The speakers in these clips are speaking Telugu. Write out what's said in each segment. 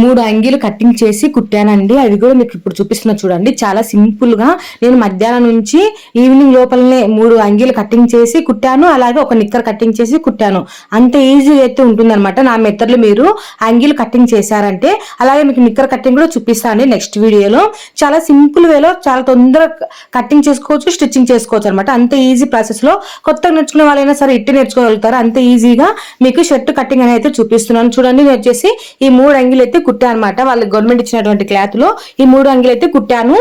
మూడు అంగీలు కట్టింగ్ చేసి కుట్టానండి. అది కూడా మీకు ఇప్పుడు చూపిస్తున్నా చూడండి. చాలా సింపుల్గా నేను మధ్యాహ్నం నుంచి ఈవినింగ్ లోపలనే మూడు అంగీలు కట్టింగ్ చేసి కుట్టాను. అలాగే ఒక నిక్కర్ కట్టింగ్ చేసి కుట్టాను. అంత ఈజీ అయితే ఉంటుందన్నమాట. నా మెథడ్లో మీరు అంగీలు కట్టింగ్ చేశారంటే అలాగే మీకు నిక్కర్ కట్టింగ్ కూడా చూపిస్తాను నెక్స్ట్ వీడియోలో. చాలా సింపుల్ వేలో చాలా తొందరగా కట్టింగ్ చేసుకోవచ్చు స్టిచ్చింగ్ చేసుకోవచ్చు అనమాట అంత ఈజీ ప్రాసెస్లో కొత్తగా నేర్చుకునే వాళ్ళైనా సరే ఇట్టి నేర్చుకోగలుగుతారు. అంత ఈజీగా మీకు షర్ట్ కట్టింగ్ అనేది అయితే చూపిస్తున్నాను. చూడండి నేను వచ్చేసి ఈ మూడు అంగిలు అయితే కుట్టా అనమాట వాళ్ళకి గవర్నమెంట్ ఇచ్చినటువంటి క్లాత్లో ఈ మూడు అంగిలు అయితే కుట్టాను.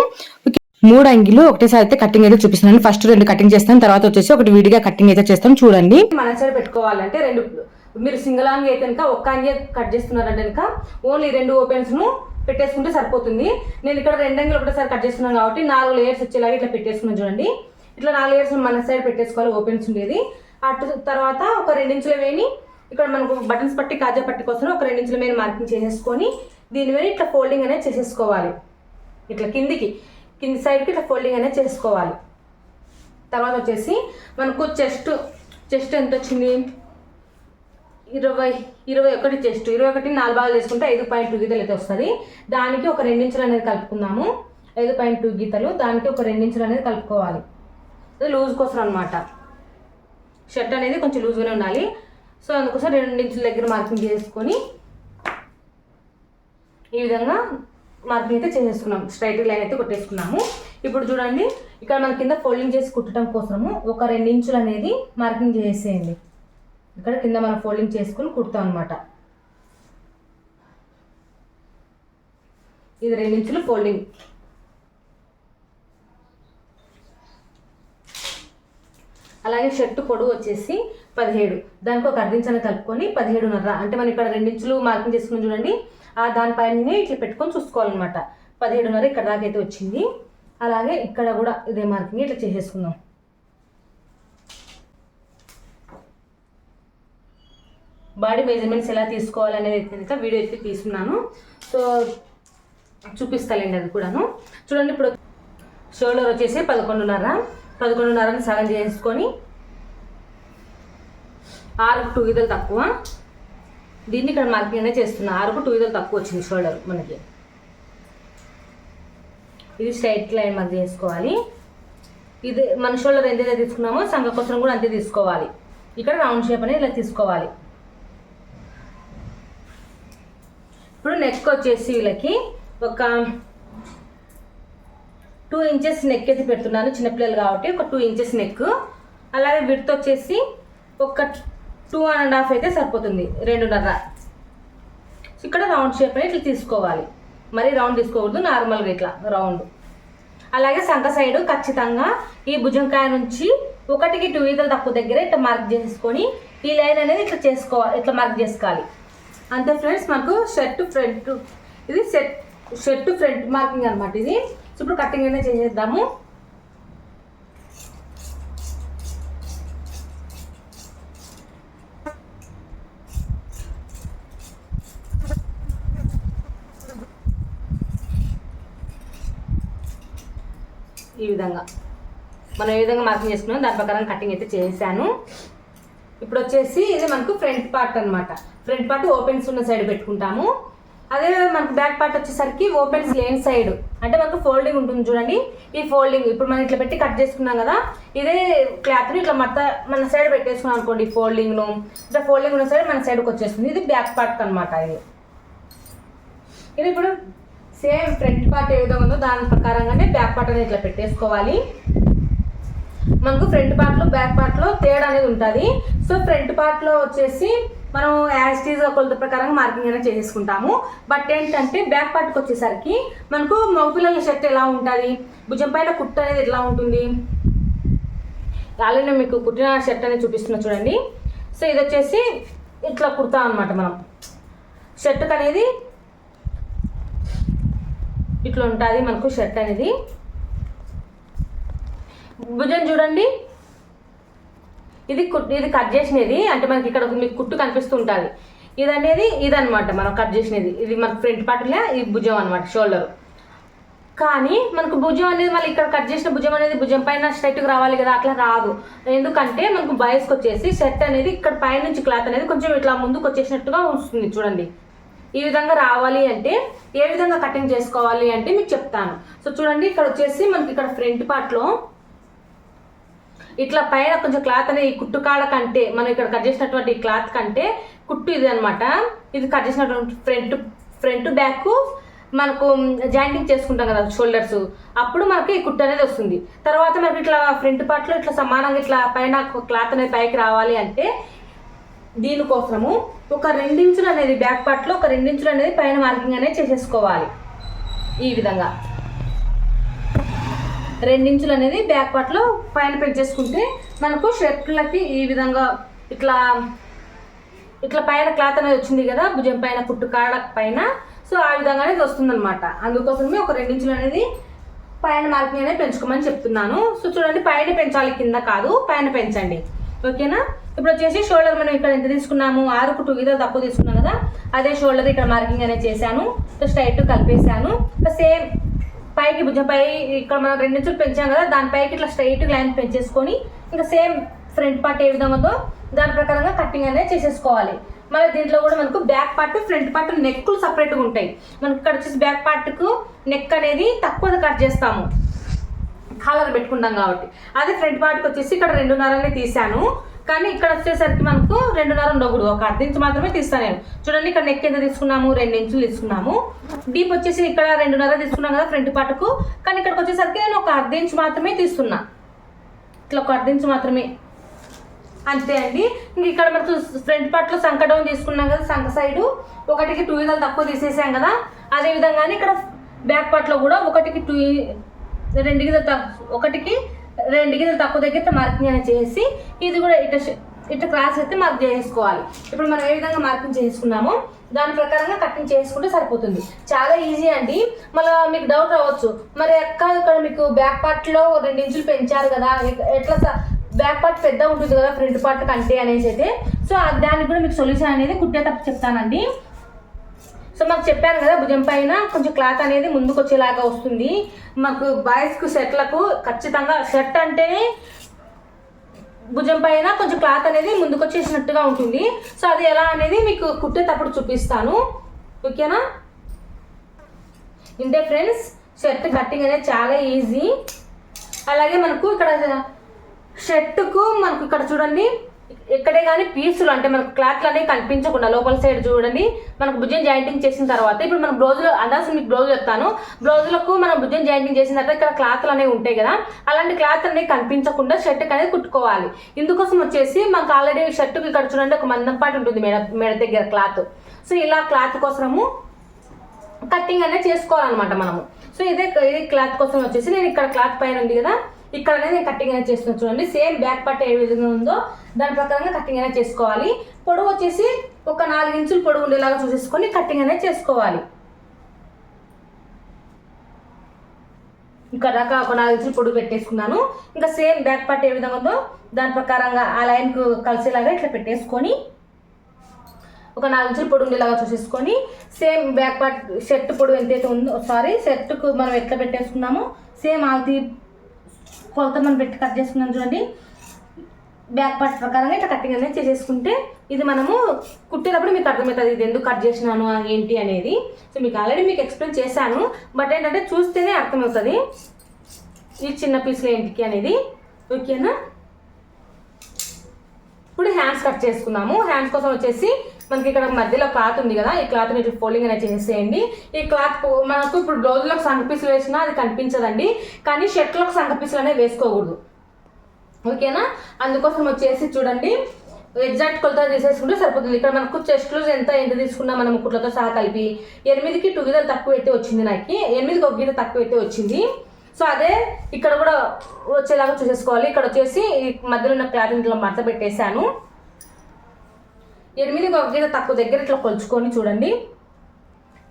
మూడు అంగిలు ఒకటేసారి అయితే కటింగ్ అయితే చూపిస్తున్నాను. ఫస్ట్ రెండు కటింగ్ చేస్తాను. తర్వాత వచ్చేసి ఒకటి విడిగా కటింగ్ అయితే చేస్తాను. చూడండి. మన సైడ్ పెట్టుకోవాలంటే రెండు మీరు సింగిల్ అంగి అయితే కనుక ఒక్క అంగి కట్ చేస్తున్నారంటే కనుక ఓన్లీ రెండు ఓపెన్స్ను పెట్టేసుకుంటే సరిపోతుంది. నేను ఇక్కడ రెండు అంగిలు ఒకటేసారి కట్ చేస్తున్నాను కాబట్టి నాలుగు లేయర్స్ వచ్చేలాగా ఇట్లా పెట్టేసుకున్నాను చూడండి. ఇట్లా నాలుగు లేయర్స్ మన సైడ్ పెట్టేసుకోవాలి. ఓపెన్స్ ఉండేది. అటు తర్వాత ఒక రెండించులు వేని ఇక్కడ మనకు బటన్స్ పట్టి కాజా పట్టి కోసం ఒక రెండించుల మీద మార్కింగ్ చేసేసుకొని దీని మీద ఇట్లా ఫోల్డింగ్ అనేది చేసేసుకోవాలి. ఇట్లా కిందికి కింది సైడ్కి ఇట్లా ఫోల్డింగ్ అనేది చేసుకోవాలి. తర్వాత వచ్చేసి మనకు చెస్ట్ చెస్ట్ ఎంత వచ్చింది? ఇరవై ఇరవై ఒకటి చెస్ట్. ఇరవై ఒకటి నాలుగు భాగాలు చేసుకుంటే ఐదు పాయింట్ టూ గీతలు అయితే వస్తుంది. దానికి ఒక రెండించులు అనేది కలుపుకుందాము. ఐదు పాయింట్ టూ గీతలు దానికి ఒక రెండించులు అనేది కలుపుకోవాలి. లూజ్ కోసం అనమాట షర్ట్ అనేది కొంచెం లూజ్గానే ఉండాలి. సో అందుకోసం రెండించుల దగ్గర మార్కింగ్ చేసుకొని ఈ విధంగా మార్కింగ్ అయితే చేసేసుకున్నాము. స్ట్రైట్ లైన్ అయితే కొట్టేసుకున్నాము. ఇప్పుడు చూడండి ఇక్కడ మన కింద ఫోల్డింగ్ చేసి కుట్టడం కోసము ఒక రెండు ఇంచులు అనేది మార్కింగ్ చేసేయండి. ఇక్కడ కింద మనం ఫోల్డింగ్ చేసుకుని కుడతాం అనమాట ఇది రెండు ఇంచులు ఫోల్డింగ్ అలాగే షర్ట్ పొడవు వచ్చేసి పదిహేడు. దానికి ఒక అర్ధించన కలుపుకొని పదిహేడున్నర. అంటే మనం ఇక్కడ రెండించులు మార్కింగ్ చేసుకుని చూడండి. ఆ దానిపైన ఇట్లా పెట్టుకొని చూసుకోవాలన్నమాట. పదిహేడున్నర ఇక్కడ దాకా అయితే వచ్చింది. అలాగే ఇక్కడ కూడా ఇదే మార్కింగ్ ఇట్లా చేసేసుకుందాం. బాడీ మెజర్మెంట్స్ ఎలా తీసుకోవాలనేది అయితే వీడియో అయితే తీసుకున్నాను. సో చూపిస్తానండి అది కూడాను. చూడండి ఇప్పుడు షోల్డర్ వచ్చేసి పదకొండున్నర. పదకొండున్నరని సగం చేసుకొని ఆరుకు టూ ఇదలు తక్కువ. దీన్ని ఇక్కడ మార్కింగ్ అనేది చేస్తున్నా. ఆరుకు టూ ఇదలు తక్కువ వచ్చింది షోల్డర్ మనకి. ఇది స్ట్రైట్ లైన్ మధ్య వేసుకోవాలి. ఇది మన షోల్డర్ ఎంతైతే తీసుకున్నామో సంఘ కోసం కూడా అంతే తీసుకోవాలి. ఇక్కడ రౌండ్ షేప్ అనేది ఇలా తీసుకోవాలి. ఇప్పుడు నెక్ వచ్చేసి వీళ్ళకి ఒక టూ ఇంచెస్ నెక్ అయితే పెడుతున్నాను. చిన్నపిల్లలు కాబట్టి ఒక టూ ఇంచెస్ నెక్ అలాగే విడ్త్ వచ్చేసి ఒక టూ అండ్ హాఫ్ అయితే సరిపోతుంది రెండున్నర. సో ఇక్కడ రౌండ్ షేప్ అనేది ఇట్లా తీసుకోవాలి. మరి రౌండ్ తీసుకోకూడదు నార్మల్గా ఇట్లా రౌండ్ అలాగే సంక సైడ్ ఖచ్చితంగా ఈ భుజంకాయ నుంచి ఒకటికి టూ ఈతలు తక్కువ దగ్గర ఇట్లా మార్క్ చేసుకొని ఈ లైన్ అనేది ఇట్లా చేసుకోవాలి ఇట్లా మార్క్ చేసుకోవాలి. అంతే ఫ్రెండ్స్ మనకు షర్ట్ ఫ్రంట్ ఇది సెట్ షర్ట్ ఫ్రంట్ మార్కింగ్ అనమాట ఇది. సో ఇప్పుడు కటింగ్ అనేది చేసేద్దాము ఈ విధంగా. మనం ఏ విధంగా మార్కింగ్ చేసుకున్నాం దాని ప్రకారం కటింగ్ అయితే చేశాను. ఇప్పుడు వచ్చేసి ఇది మనకు ఫ్రంట్ పార్ట్ అనమాట ఫ్రంట్ పార్ట్ ఓపెన్స్ ఉన్న సైడ్ పెట్టుకుంటాము. అదే మనకు బ్యాక్ పార్ట్ వచ్చేసరికి ఓపెన్స్ లేని సైడ్ అంటే మనకు ఫోల్డింగ్ ఉంటుంది చూడండి. ఈ ఫోల్డింగ్ ఇప్పుడు మనం ఇట్లా పెట్టి కట్ చేసుకున్నాం కదా ఇదే క్లాత్ని ఇట్లా మత్త మన సైడ్ పెట్టేసుకున్నాం అనుకోండి ఫోల్డింగ్ను ఇట్లా ఫోల్డింగ్ ఉన్న సైడ్ మన సైడ్కి వచ్చేస్తుంది. ఇది బ్యాక్ పార్ట్ అనమాట ఇది. ఇది ఇప్పుడు సేమ్ ఫ్రంట్ పార్ట్ ఏ విధంగా ఉందో దాని ప్రకారంగానే బ్యాక్ పార్ట్ అనేది ఇట్లా పెట్టేసుకోవాలి. మనకు ఫ్రంట్ పార్ట్లో బ్యాక్ పార్ట్లో తేడా అనేది ఉంటుంది. సో ఫ్రంట్ పార్ట్లో వచ్చేసి మనం యాస్టీజ్ కొలత ప్రకారం మార్కింగ్ అనేది చేసుకుంటాము. బట్ ఏంటంటే బ్యాక్ పార్ట్కి వచ్చేసరికి మనకు మగపిల్లల షర్ట్ ఎలా ఉంటుంది? భుజం పైన కుట్టు అనేది ఎలా ఉంటుంది? అలానే మీకు కుట్టిన షర్ట్ అనేది చూపిస్తున్నా చూడండి. సో ఇది వచ్చేసి ఇట్లా కుడతాం అనమాట మనం. షర్ట్కి అనేది ఇట్లా ఉంటుంది మనకు షర్ట్ అనేది. భుజం చూడండి. ఇది కుట్ ఇది కట్ చేసినది. అంటే మనకి ఇక్కడ మీకు కుట్టు కనిపిస్తూ ఉంటుంది. ఇది అనేది ఇది అనమాట మనం కట్ చేసినది. ఇది మనకు ఫ్రంట్ పార్ట్లే ఇది భుజం అనమాట షోల్డర్. కానీ మనకు భుజం అనేది మళ్ళీ ఇక్కడ కట్ చేసిన భుజం అనేది భుజం పైన స్ట్రైట్గా రావాలి కదా అట్లా రాదు. ఎందుకంటే మనకు బయస్కి వచ్చేసి షర్ట్ అనేది ఇక్కడ పైనుంచి క్లాత్ అనేది కొంచెం ఇట్లా ముందుకు వచ్చేసినట్టుగా వస్తుంది చూడండి. ఈ విధంగా రావాలి అంటే ఏ విధంగా కటింగ్ చేసుకోవాలి అంటే మీకు చెప్తాను. సో చూడండి ఇక్కడ వచ్చేసి మనకి ఇక్కడ ఫ్రంట్ పార్ట్లో ఇట్లా పైన కొంచెం క్లాత్ అనేది ఈ కుట్టు కాడ కంటే మనం ఇక్కడ కట్ చేసినటువంటి క్లాత్ కంటే కుట్టు ఇది అనమాట ఇది కట్ చేసినటువంటి ఫ్రంట్ ఫ్రంట్ బ్యాక్ మనకు జాయింటింగ్ చేసుకుంటాం కదా షోల్డర్స్ అప్పుడు మనకి ఈ కుట్టు అనేది వస్తుంది. తర్వాత మనకి ఇట్లా ఫ్రంట్ పార్ట్లో ఇట్లా సమానంగా ఇట్లా పైన క్లాత్ అనేది పైకి రావాలి అంటే దీనికోసము ఒక రెండించులు అనేది బ్యాక్ పార్ట్లో ఒక రెండించులు అనేది పైన మార్కింగ్ అనేది చేసేసుకోవాలి. ఈ విధంగా. రెండించులు అనేది బ్యాక్ పార్ట్లో పైన పెంచేసుకుంటే మనకు షర్ట్లకి ఈ విధంగా ఇట్లా ఇట్లా పైన క్లాత్ అనేది వచ్చింది కదా భుజం పైన కుట్టు కాడ పైన. సో ఆ విధంగా అనేది వస్తుందన్నమాట. అందుకోసమే ఒక రెండించులు అనేది పైన మార్కింగ్ అనేది పెంచుకోమని చెప్తున్నాను. సో చూడండి పైన పెంచాలి కింద కాదు పైన పెంచండి. ఓకేనా? ఇప్పుడు వచ్చేసి షోల్డర్ మనం ఇక్కడ ఎంత తీసుకున్నాము? ఆరుకు టూ ఇదో తక్కువ తీసుకున్నాం కదా అదే షోల్డర్ ఇక్కడ మార్కింగ్ అనేది చేశాను. స్ట్రైట్ కలిపేశాను. సేమ్ పైకి భుజంపై ఇక్కడ మనం రెండు ఇంచులు పెంచాం కదా దానిపైకి ఇట్లా స్ట్రైట్ లైన్ పెంచేసుకొని ఇంకా సేమ్ ఫ్రంట్ పార్ట్ ఏ విధంగా ఉందో దాని ప్రకారంగా కటింగ్ అనేది చేసేసుకోవాలి. మళ్ళీ దీంట్లో కూడా మనకు బ్యాక్ పార్ట్ ఫ్రంట్ పార్ట్ నెక్కులు సపరేట్గా ఉంటాయి. మనకి ఇక్కడ వచ్చేసి బ్యాక్ పార్ట్కు నెక్ అనేది తక్కువ కట్ చేస్తాము. కాలర్ పెట్టుకుంటాం కాబట్టి. అదే ఫ్రంట్ పార్ట్కి వచ్చేసి ఇక్కడ రెండున్నరనే తీసాను కానీ ఇక్కడ వచ్చేసరికి మనకు రెండున్నర ఉండకూడదు. ఒక అర్ధ ఇంచు మాత్రమే తీస్తాను నేను. చూడండి ఇక్కడ నెక్ ఎంత తీసుకున్నాము? రెండు ఇంచులు తీసుకున్నాము. డీప్ వచ్చేసి ఇక్కడ రెండున్నర తీసుకున్నాం కదా ఫ్రంట్ పాటకు కానీ ఇక్కడికి వచ్చేసరికి నేను ఒక అర్ధ ఇంచు మాత్రమే తీస్తున్నా. ఇట్లా ఒక అర్ధ ఇంచు మాత్రమే. అంతే అండి. ఇంక ఇక్కడ మనకు ఫ్రంట్ పార్ట్లో సంక డౌన్ తీసుకున్నాం కదా సంక సైడు ఒకటికి టూ విధాలు తక్కువ తీసేసాం కదా. అదే విధంగానే ఇక్కడ బ్యాక్ పార్ట్లో కూడా ఒకటికి టూ రెండు గిజలు ఒకటికి రెండు గీతలు తక్కువ దగ్గర మార్కింగ్ అనేది చేసి ఇది కూడా ఇట్లా ఇట్లా క్రాస్ అయితే మార్క్ చేసుకోవాలి ఇప్పుడు మనం ఏ విధంగా మార్కింగ్ చేసుకున్నామో దాని ప్రకారంగా కటింగ్ చేసుకుంటే సరిపోతుంది. చాలా ఈజీ అండి. మళ్ళీ మీకు డౌట్ రావచ్చు. మరి అక్క ఇక్కడ మీకు బ్యాక్ పార్ట్లో రెండు ఇంచులు పెంచారు కదా. ఎట్లా బ్యాక్ పార్ట్ పెద్ద ఉంటుంది కదా ఫ్రంట్ పార్ట్ కంటే అనేసి అయితే. సో దానికి కూడా మీకు సొల్యూషన్ అనేది కుట్టేటప్పుడు చెప్తానండి. సో మాకు చెప్పాను కదా భుజం పైన కొంచెం క్లాత్ అనేది ముందుకు వచ్చేలాగా వస్తుంది. మాకు బాయ్స్కు షర్ట్లకు ఖచ్చితంగా షర్ట్ అంటేనే భుజం పైన కొంచెం క్లాత్ అనేది ముందుకు వచ్చేసినట్టుగా ఉంటుంది. సో అది ఎలా అనేది మీకు కుట్టేటప్పుడు చూపిస్తాను. ఓకేనా? ఇంతే ఫ్రెండ్స్ షర్ట్ కటింగ్ అనేది చాలా ఈజీ అలాగే మనకు ఇక్కడ షర్ట్కు మనకు ఇక్కడ చూడండి. ఎక్కడే కానీ పీసులు అంటే మనకు క్లాత్లు అనేవి కనిపించకుండా లోపల సైడ్ చూడండి మనకు భుజం జాయింటింగ్ చేసిన తర్వాత ఇప్పుడు మనం బ్లౌజులు అందాల్సిన మీకు బ్లౌజ్ చెప్తాను. బ్లౌజులకు మనం భుజం జాయింటింగ్ చేసిన తర్వాత ఇక్కడ క్లాత్లు అనేవి ఉంటాయి కదా అలాంటి క్లాత్ అనేవి కనిపించకుండా షర్ట్ అనేది కుట్టుకోవాలి. ఇందుకోసం వచ్చేసి మనకు ఆల్రెడీ షర్ట్కి ఇక్కడ చూడండి ఒక మందం పాటు ఉంటుంది మెడ మెడ దగ్గర క్లాత్. సో ఇలా క్లాత్ కోసము కటింగ్ అనేది చేసుకోవాలన్నమాట మనము. సో ఇదే ఇది క్లాత్ కోసం వచ్చేసి నేను ఇక్కడ క్లాత్ పైన ఉంది కదా ఇక్కడ అనేది నేను కటింగ్ అనేది చేస్తున్నాను చూడండి. సేమ్ బ్యాక్ పార్ట్ ఏ విధంగా ఉందో దాని ప్రకారంగా కటింగ్ అనేది చేసుకోవాలి. పొడవు వచ్చేసి ఒక నాలుగు ఇంచులు పొడవు ఉండేలాగా చూసేసుకొని కటింగ్ అనేది చేసుకోవాలి. ఇక్కడ దాకా ఒక నాలుగు ఇంచులు పొడుగు పెట్టేసుకున్నాను. ఇంకా సేమ్ బ్యాక్ పార్ట్ ఏ విధంగా ఉందో దాని ప్రకారంగా ఆ లైన్కు కలిసేలాగా ఇట్లా పెట్టేసుకొని ఒక నాలుగు ఇంచులు పొడి ఉండేలాగా చూసేసుకొని సేమ్ బ్యాక్ పార్ట్ షర్ట్ పొడి ఎంతైతే ఉందో సారీ షర్ట్కు మనం ఎట్లా పెట్టేసుకున్నామో సేమ్ ఆల్తీ కొలత మనం పెట్టి కట్ చేసుకున్నాం చూడండి. బ్యాక్ పార్ట్ ప్రకారంగా ఇట్లా కటింగ్ అనేది చేసేసుకుంటే ఇది మనము కుట్టేటప్పుడు మీకు అర్థమవుతుంది ఇది ఎందుకు కట్ చేసినాను ఏంటి అనేది. సో మీకు ఆల్రెడీ మీకు ఎక్స్ప్లెయిన్ చేశాను. బట్ ఏంటంటే చూస్తేనే అర్థమవుతుంది. ఈ చిన్న పీసులు ఏంటికి అనేది. ఓకేనా ఇప్పుడు హ్యాండ్స్ కట్ చేసుకుందాము. హ్యాండ్స్ కోసం వచ్చేసి మనకి ఇక్కడ మధ్యలో క్లాత్ ఉంది కదా ఈ క్లాత్ ఇట్లా ఫోల్డింగ్ అనేది చేసేయండి. ఈ క్లాత్ పో- మనకు ఇప్పుడు బ్లౌజ్లకు సంగ పీసులు వేసినా అది కనిపించదండి. కానీ షర్ట్లకు సంగ పీసులు అనేవి వేసుకోకూడదు. ఓకేనా? అందుకోసం వచ్చేసి చూడండి. ఎగ్జాక్ట్ కొలత తీసేసుకుంటే సరిపోతుంది. ఇక్కడ మనకు చెస్ట్ లూజ్ ఎంత ఎంత తీసుకున్నా మనం కుట్లతో సహా కలిపి ఎనిమిదికి టూ గీతలు తక్కువ అయితే వచ్చింది నాకు. ఎనిమిదికి ఒక గీత తక్కువ అయితే వచ్చింది. సో అదే ఇక్కడ కూడా వచ్చేలాగా చూసేసుకోవాలి. ఇక్కడ వచ్చేసి మధ్యలో ఉన్న క్లాత్ ఇట్లా మడత పెట్టేశాను. ఎనిమిదికి ఒక గీత తక్కువ దగ్గర ఇట్లా కొలుచుకొని చూడండి.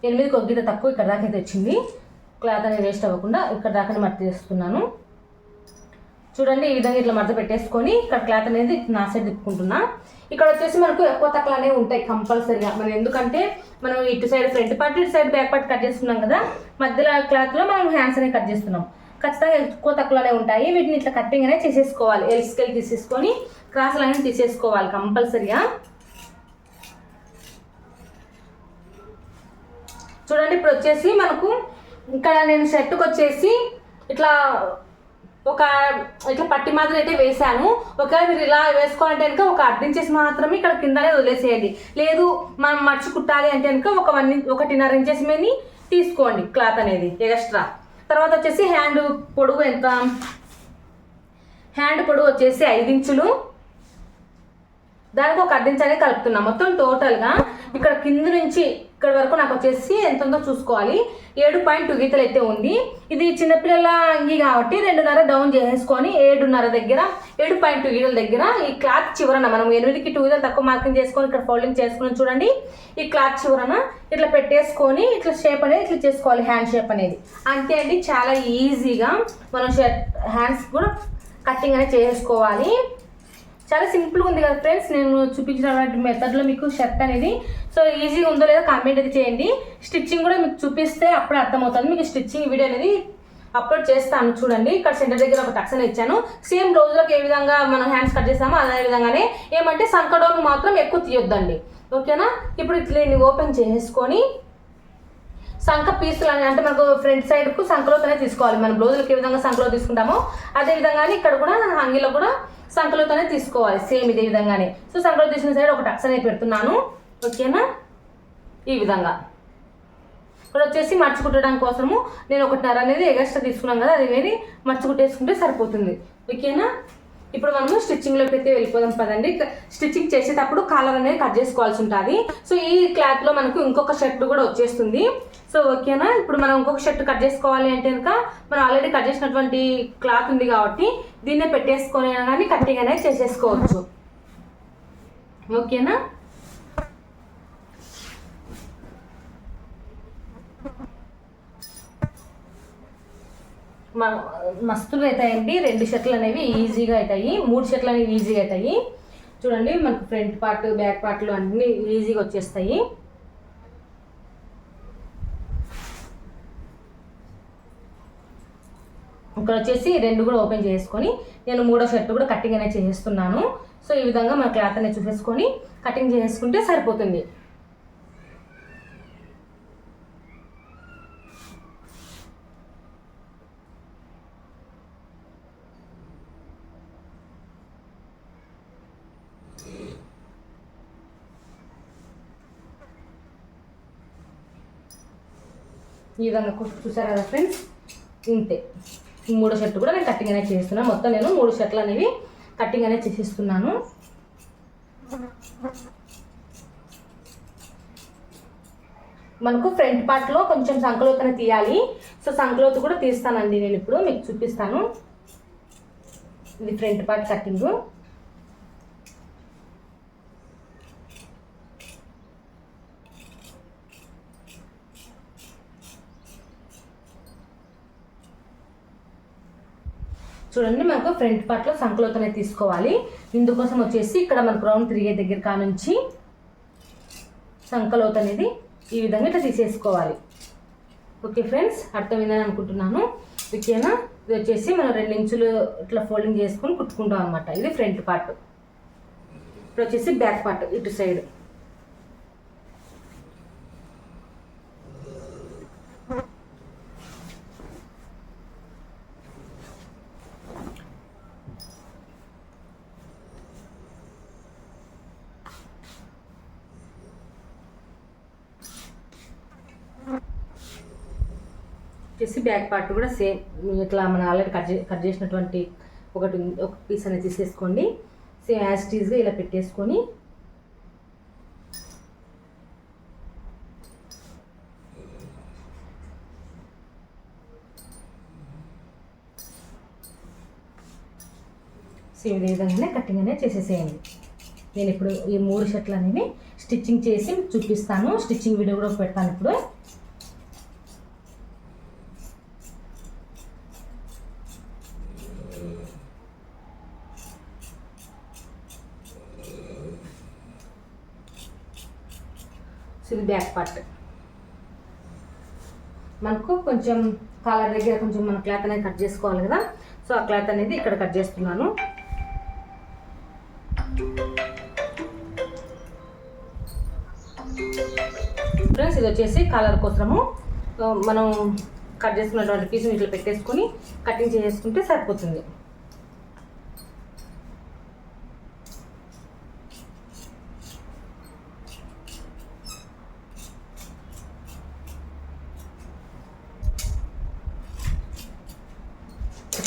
ఎనిమిదికి ఒక గీత తక్కువ ఇక్కడ దాకా అయితే వచ్చింది. క్లాత్ అనేది వేస్ట్ అవ్వకుండా ఇక్కడ దాకా మడత చేస్తున్నాను చూడండి ఈ విధంగా ఇట్లా మడత పెట్టేసుకొని ఇక్కడ క్లాత్ అనేది నా సైడ్ తిప్పుకుంటున్నా. ఇక్కడ వచ్చేసి మనకు ఎక్కువ తక్కువ అనేవి ఉంటాయి కంపల్సరీగా. మనం ఎందుకంటే మనం ఇటు సైడ్ ఫ్రంట్ పార్ట్ ఇటు సైడ్ బ్యాక్ పార్ట్ కట్ చేస్తున్నాం కదా మధ్యలో క్లాత్లో మనం హ్యాండ్స్ అనేవి కట్ చేస్తున్నాం. ఖచ్చితంగా ఎక్కువ తక్కువనే ఉంటాయి. వీటిని ఇట్లా కట్టింగ్ అనేది చేసేసుకోవాలి. ఎల్స్కెల్ తీసేసుకొని క్రాసులు అనేవి తీసేసుకోవాలి కంపల్సరీగా. చూడండి ఇప్పుడు వచ్చేసి మనకు ఇక్కడ నేను షర్ట్కి వచ్చేసి ఇట్లా ఒక ఇట్లా పట్టి మాత్రం అయితే వేసాను ఒకవేళ మీరు ఇలా వేసుకోవాలంటే కనుక ఒక అర్ధించేసి మాత్రమే ఇక్కడ కిందనే వదిలేసేయండి. లేదు మనం మర్చి కుట్టాలి అంటే కనుక ఒక వన్ ఒకటిన్నర ఇంచెస్ మీద తీసుకోండి క్లాత్ అనేది ఎక్స్ట్రా. తర్వాత వచ్చేసి హ్యాండ్ పొడవు ఎంత? హ్యాండ్ పొడవు వచ్చేసి ఐదు ఇంచులు. దానికి ఒక అర్ధించి అనేది కలుపుతున్నాం. మొత్తం టోటల్గా ఇక్కడ కింద నుంచి ఇక్కడ వరకు నాకు వచ్చేసి ఎంత ఉందో చూసుకోవాలి. ఏడు పాయింట్ టూ గీతలు అయితే ఉంది. ఇది చిన్నపిల్లల అంగి కాబట్టి రెండున్నర డౌన్ చేసేసుకొని ఏడున్నర దగ్గర ఏడు పాయింట్ టూ గీతల దగ్గర ఈ క్లాత్ చివరన మనం ఎనిమిదికి టూ గీతలు తక్కువ మార్కింగ్ చేసుకొని ఇక్కడ ఫోల్డింగ్ చేసుకుని చూడండి. ఈ క్లాత్ చివరన ఇట్లా పెట్టేసుకొని ఇట్లా షేప్ అనేది ఇట్లా చేసుకోవాలి హ్యాండ్ షేప్ అనేది. అంతే అండి చాలా ఈజీగా మనం షర్ట్ హ్యాండ్స్ కూడా కటింగ్ అనేది చేసుకోవాలి. చాలా సింపుల్గా ఉంది కదా ఫ్రెండ్స్ నేను చూపించినటువంటి మెథడ్లో మీకు షర్ట్ అనేది. సో ఈజీగా ఉందో లేదో కామెంట్ అయితే చేయండి. స్టిచ్చింగ్ కూడా మీకు చూపిస్తే అప్పుడు అర్థమవుతుంది. మీకు స్టిచ్చింగ్ వీడియో అనేది అప్లోడ్ చేస్తాను చూడండి. ఇక్కడ సెంటర్ దగ్గర ఒక టక్సన్ ఇచ్చాను. సేమ్ రోజులకు ఏ విధంగా మనం హ్యాండ్స్ కట్ చేస్తామో అదే విధంగానే. ఏమంటే సంకడోన్ మాత్రం ఎక్కువ తీయొద్దండి. ఓకేనా ఇప్పుడు ఇట్లా ఓపెన్ చేసుకొని సంఖ పీసులు అని అంటే మనకు ఫ్రంట్ సైడ్కు సంఖలోతోనే తీసుకోవాలి. మనం బ్లౌజులకు ఏ విధంగా సంఖలో తీసుకుంటామో అదే విధంగానే ఇక్కడ కూడా అంగిలో కూడా సంకలతోనే తీసుకోవాలి. సేమ్ ఇదే విధంగానే. సో సంఖలో తీసిన సైడ్ ఒక టక్స్ అనేది పెడుతున్నాను ఓకేనా ఈ విధంగా. ఇక్కడ వచ్చేసి మర్చి కుట్టడం కోసము నేను ఒకటిన్నర అనేది ఎగస్ట్రా తీసుకున్నాం కదా అది అనేది మర్చి కుట్టేసుకుంటే సరిపోతుంది ఓకేనా ఇప్పుడు మనము స్టిచ్చింగ్లోకి అయితే వెళ్ళిపోదాం పదండి. స్టిచ్చింగ్ చేసేటప్పుడు కాలర్ అనేది కట్ చేసుకోవాల్సి ఉంటుంది. సో ఈ క్లాత్లో మనకు ఇంకొక షర్ట్ కూడా వచ్చేస్తుంది. సో ఓకేనా ఇప్పుడు మనం ఇంకొక షర్ట్ కట్ చేసుకోవాలి అంటే కనుక మనం ఆల్రెడీ కట్ చేసినటువంటి క్లాత్ ఉంది కాబట్టి దీన్నే పెట్టేసుకొని కానీ కట్టింగ్ అనేది చేసేసుకోవచ్చు. ఓకేనా మస్తులు అవుతాయండి రెండు షర్ట్లు అనేవి ఈజీగా అవుతాయి మూడు షర్ట్లు అనేవి ఈజీగా అవుతాయి చూడండి మనకు ఫ్రంట్ పార్ట్ బ్యాక్ పార్ట్లు అన్నీ ఈజీగా వచ్చేస్తాయి. ఇక్కడ వచ్చేసి రెండు కూడా ఓపెన్ చేసుకొని నేను మూడో షర్ట్ కూడా కటింగ్ అనేది చేసేస్తున్నాను సో ఈ విధంగా మన క్లాత్ అనేది చూసేసుకొని కటింగ్ చేసుకుంటే సరిపోతుంది. ఈ విధంగా చూసారు కదా ఫ్రెండ్స్ ఇంతే. ఈ మూడో షర్ట్ కూడా నేను కటింగ్ అనేది చేస్తున్నాను మొత్తం నేను మూడు షర్ట్లు అనేవి కటింగ్ అనేది చేసేస్తున్నాను. మనకు ఫ్రంట్ పార్ట్లో కొంచెం సంకలోతన తీయాలి. సో సంకలోతు కూడా తీస్తానండి నేను ఇప్పుడు. మీకు చూపిస్తాను. ఇది ఫ్రంట్ పార్ట్ కట్టింగు చూడండి మనకు ఫ్రంట్ పార్ట్లో సంకలోతనే తీసుకోవాలి. ఇందుకోసం వచ్చేసి ఇక్కడ మనకు రౌండ్ తిరిగే దగ్గర కానుంచి సంకలోత అనేది ఈ విధంగా ఇట్లా తీసేసుకోవాలి. ఓకే ఫ్రెండ్స్ అర్థమైందని అనుకుంటున్నాను. ఓకేనా? ఇది వచ్చేసి మనం రెండు ఇంచులు ఇట్లా ఫోల్డింగ్ చేసుకొని కుట్టుకుంటాం అనమాట ఇది ఫ్రంట్ పార్ట్ ఇప్పుడు వచ్చేసి బ్యాక్ పార్ట్ ఇటు సైడ్ వచ్చేసి బ్యాక్ పార్ట్ కూడా సేమ్. ఇట్లా మనం ఆల్రెడీ కట్ చే కట్ చేసినటువంటి ఒకటి ఒక పీస్ అనేది తీసేసుకోండి. సేమ్ యాజ్ టీజ్గా ఇలా పెట్టేసుకొని సేమ్ ఇదే విధంగానే కటింగ్ అనేది చేసేసేయండి. నేను ఇప్పుడు ఈ మూడు షర్ట్లు అనేవి స్టిచ్చింగ్ చేసి చూపిస్తాను. స్టిచ్చింగ్ వీడియో కూడా పెడతాను ఇప్పుడు. ఇది బ్యాక్ పార్ట్ మనకు కొంచెం కాలర్ దగ్గర కొంచెం మన క్లాత్ అనేది కట్ చేసుకోవాలి కదా. సో ఆ క్లాత్ అనేది ఇక్కడ కట్ చేస్తున్నాను. ఫ్రెండ్స్ ఇది వచ్చేసి కలర్ కోసము. మనం కట్ చేసుకున్నటువంటి పీస్ని ఇట్లా పెట్టేసుకొని కటింగ్ చేసుకుంటే సరిపోతుంది.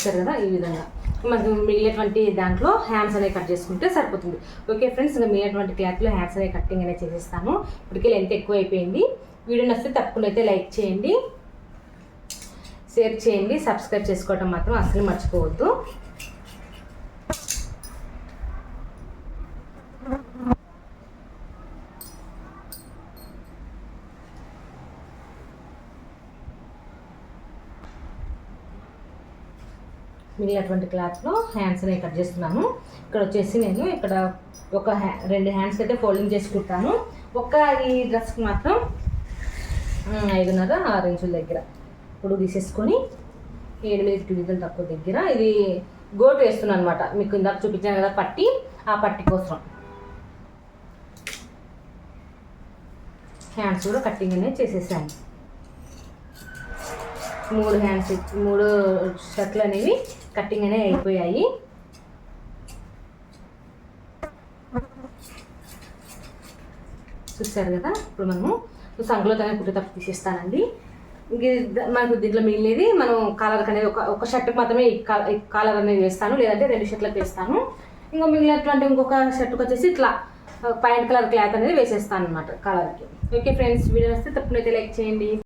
చూస్తారు కదా ఈ విధంగా. మనకు మిగిలినటువంటి దాంట్లో హ్యాండ్స్ అనేవి కట్ చేసుకుంటే సరిపోతుంది. ఓకే ఫ్రెండ్స్ ఇంకా మిగిలినటువంటి క్లాత్లో హ్యాండ్స్ అనేవి కటింగ్ అనేది చేసేస్తాను. ఇప్పటికే లెంత్ ఎక్కువ అయిపోయింది వీడియో నచ్చితే తప్పకుండా అయితే లైక్ చేయండి. షేర్ చేయండి. సబ్స్క్రైబ్ చేసుకోవటం మాత్రం అసలు మర్చిపోవద్దు. మిగిలినటువంటి క్లాత్లో హ్యాండ్స్ అనేవి కట్ చేస్తున్నాను. ఇక్కడ వచ్చేసి నేను ఇక్కడ ఒక రెండు హ్యాండ్స్ అయితే ఫోల్డింగ్ చేసి కుట్టాను ఒక్క ఈ డ్రెస్కి మాత్రం ఐదున్నర ఆరు ఇంచుల దగ్గర. ఇప్పుడు తీసేసుకొని ఏడు మీద విధులు తక్కువ దగ్గర. ఇది గోటు వేస్తున్నాను అనమాట మీకు ఇందాక చూపించాను కదా పట్టి ఆ పట్టి కోసం. హ్యాండ్స్ కూడా కట్టింగ్ అనేది చేసేసాను. మూడు హ్యాండ్స్ మూడు షర్ట్లు అనేవి కట్టింగ్ అనేవి అయిపోయాయి. చూసారు కదా? ఇప్పుడు మనము సంఖలో తనే కుట్టు తప్పు తీసేస్తానండి. ఇంక మనకు దీంట్లో మిగిలినది మనం కాలర్ అనేది ఒక ఒక షర్ట్కి మాత్రమే కాలర్ అనేది వేస్తాను లేదంటే రెండు షర్ట్లకు వేస్తాను. ఇంకా మిగిలినటువంటి ఇంకొక షర్ట్కి వచ్చేసి ఇట్లా పాయింట్ కలర్ క్లాత్ అనేది వేసేస్తాను అనమాట కలర్కి ఓకే ఫ్రెండ్స్ వీడియో వస్తే తప్పనైతే లైక్ చేయండి.